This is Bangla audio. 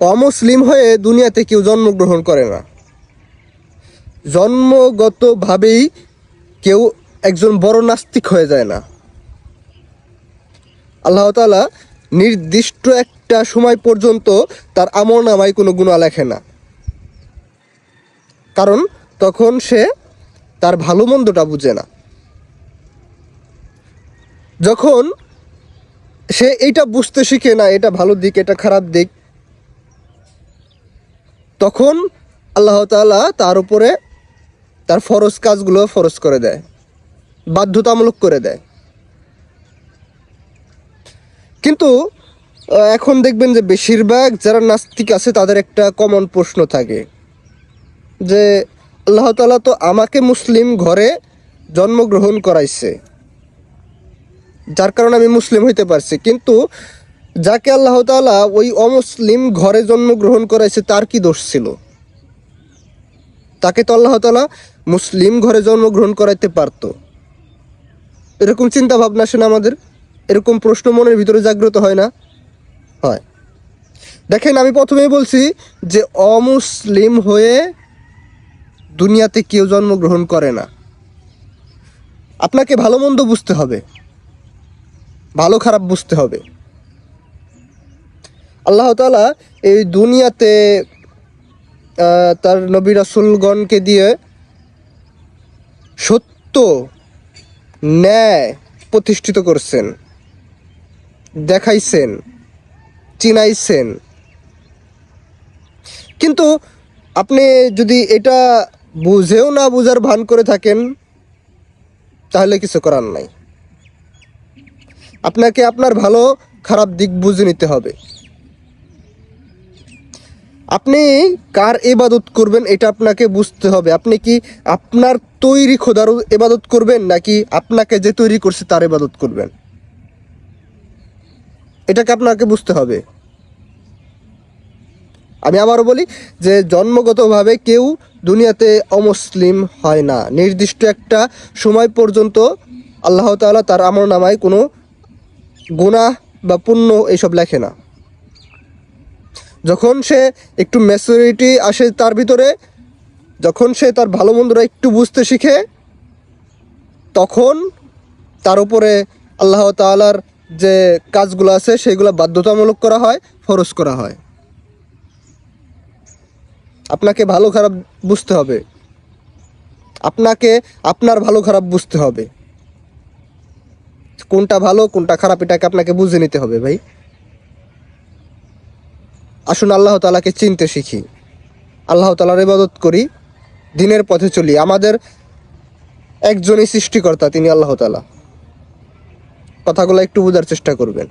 অমুসলিম হয়ে দুনিয়াতে কেউ জন্মগ্রহণ করে না। জন্মগতভাবেই কেউ একজন বড় নাস্তিক হয়ে যায় না। আল্লাহ তাআলা নির্দিষ্ট একটা সময় পর্যন্ত তার আমর নামায় কোনো গুণা লেখে না। কারণ তখন সে তার ভালো মন্দটা বুঝে না। যখন সে এটা বুঝতে শিখে না, এটা ভালো দিক, এটা খারাপ দিক তখন আল্লাহ তাআলা তার উপরে তার ফরজ কাজগুলো ফরজ করে দেয়, বাধ্যতামূলক করে দেয়। কিন্তু এখন দেখবেন যে বেশিরভাগ যারা নাস্তিক আছে, তাদের একটা কমন প্রশ্ন থাকে যে, আল্লাহ তাআলা তো আমাকে মুসলিম ঘরে জন্মগ্রহণ করাইছে, যার কারণে আমি মুসলিম হইতে পারছি। কিন্তু যাকে আল্লাহ তাআলা ওই অমুসলিম ঘরে জন্মগ্রহণ করাইছে, তার কি দোষ ছিল? তাকে তো আল্লাহ তাআলা মুসলিম ঘরে জন্মগ্রহণ করাইতে পারতো। এরকম চিন্তা ভাবনা আসে না আমাদের? এরকম প্রশ্ন মনের ভিতরে জাগ্রত হয় না? হয়। দেখেন, আমি প্রথমেই বলছি যে অমুসলিম হয়ে দুনিয়াতে কেউ জন্মগ্রহণ করে না। আপনাকে ভালো মন্দ বুঝতে হবে। ভালো খারাপ বুঝতে হবে। আল্লাহ তাআলা এই দুনিয়াতে তার নবী রাসূলগণকে দিয়ে সত্য ন্যায় প্রতিষ্ঠিত করছেন, দেখাইছেন, চিনাইছেন। কিন্তু আপনি যদি এটা বুঝেও না বুঝার ভান করে থাকেন, তাহলে কিছু করার নাই। আপনাকে আপনার ভালো খারাপ দিক বুঝে নিতে হবে। আপনি কার এবাদত করবেন এটা আপনাকে বুঝতে হবে। আপনি কি আপনার তৈরি খোদার এবাদত করবেন নাকি আপনাকে যে তৈরি করছে তার এবাদত করবেন? এটাকে আপনাকে বুঝতে হবে। আমি আবারও বলি যে জন্মগতভাবে কেউ দুনিয়াতে অমুসলিম হয় না। নির্দিষ্ট একটা সময় পর্যন্ত আল্লাহ তাআলা তার আমর নামায় কোনো গুণা বা পুণ্য এইসব লেখে না। যখন সে একটু ম্যাচুরিটি আসে তার ভিতরে, যখন সে তার ভালো মন্দরা একটু বুঝতে শিখে, তখন তার উপরে আল্লাহ তাআলার যে কাজগুলো আছে সেগুলো বাধ্যতামূলক করা হয়, ফরজ করা হয়। আপনাকে ভালো খারাপ বুঝতে হবে। আপনাকে আপনার ভালো খারাপ বুঝতে হবে। কোনটা ভালো, কোনটা খারাপ, এটাকে আপনাকে বুঝে নিতে হবে ভাই। আসুন আল্লাহ তালাকে চিনতে শিখি। আল্লাহ তালার ইবাদত করি, দিনের পথে চলি। আমাদের একজনই সৃষ্টিকর্তা, তিনি আল্লাহ তালা কথাগুলো একটু বোঝার চেষ্টা করবেন।